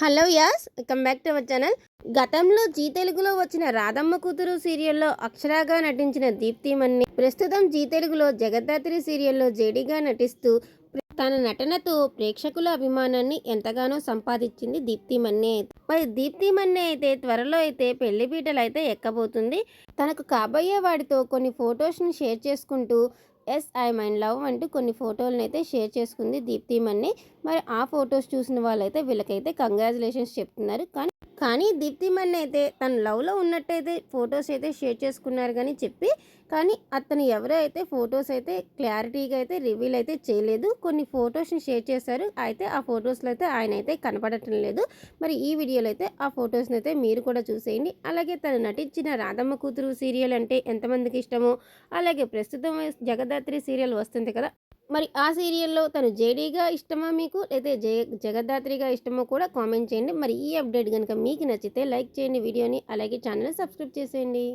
Hello yes come back to our channel. గతంలో G తెలుగులో వచ్చిన రాధమ్మ కూతురు సీరియల్లో అక్షరాగా నటించిన దీప్తి మన్ని ప్రస్తుతం జీ తెలుగులో జగద్దాత్రి సీరియల్లో జేడీగా నటిస్తూ తన నటనతో ప్రేక్షకుల అభిమానాన్ని ఎంతగానో సంపాదించింది దీప్తి మన్నే. మరి దీప్తి మన్నే అయితే త్వరలో అయితే పెళ్ళిపీటలు అయితే ఎక్కబోతుంది. తనకు కాబోయే వాడితో కొన్ని ఫొటోస్ని షేర్ చేసుకుంటూ ఎస్ ఐ మైండ్ లవ్ అంటూ కొన్ని ఫోటోలను అయితే షేర్ చేసుకుంది దీప్తి మన్ని. మరి ఆ ఫొటోస్ చూసిన వాళ్ళైతే వీళ్ళకైతే కంగ్రాచులేషన్స్ చెప్తున్నారు. కానీ కానీ దీప్తి మన్ అయితే తను లవ్లో ఉన్నట్టయితే ఫొటోస్ అయితే షేర్ చేసుకున్నారు కానీ చెప్పి కానీ అతను ఎవరో అయితే ఫొటోస్ అయితే క్లారిటీగా అయితే రివీల్ అయితే చేయలేదు. కొన్ని ఫొటోస్ని షేర్ చేశారు. అయితే ఆ ఫొటోస్లో అయితే ఆయన అయితే కనపడటం లేదు. మరి ఈ వీడియోలో అయితే ఆ ఫొటోస్ని అయితే మీరు కూడా చూసేయండి. అలాగే తను నటించిన రాధమ్మ కూతురు సీరియల్ అంటే ఎంతమందికి ఇష్టమో అలాగే ప్రస్తుతం జగదాత్రి సీరియల్ వస్తుంది కదా మరి ఆ సీరియల్లో తను జేడీగా ఇష్టమా మీకు? లేదా జయ జగద్ధాత్రిగా ఇష్టమో కూడా కామెంట్ చేయండి. మరి ఈ అప్డేట్ కనుక మీకు నచ్చితే లైక్ చేయండి వీడియోని అలాగే ఛానల్ సబ్స్క్రైబ్ చేసేయండి.